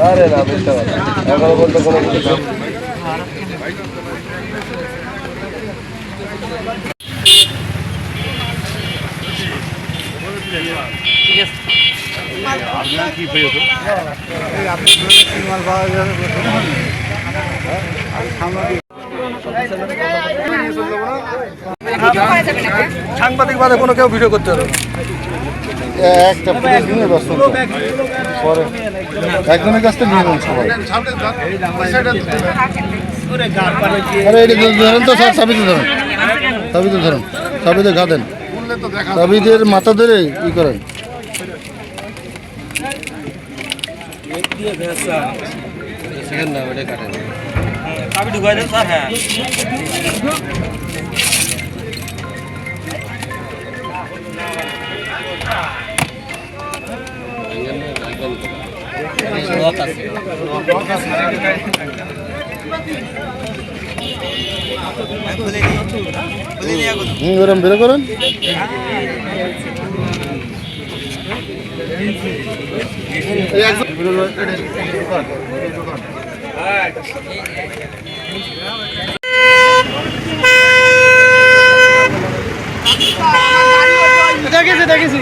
আরে না বুঝতে পারছি। এখনও পর্যন্ত কোনো কিছু সাংবাদিক বাদে কোনো কেউ ভিডিও করতে পারবে না। একটা নিয়ে ব্যস্ত পরে। একজনের কাছ থেকে নিয়ে নেন সবাই। আরে এটা ধরেন তো স্যার চাবিতে ধরেন। চাবিতে ধরেন। চাবিতে ঘা দেন। চাবিদের মাথা ধরে ই করেন। কাটেন রক আছে গরম বেরো দেখেছি দেখেছি।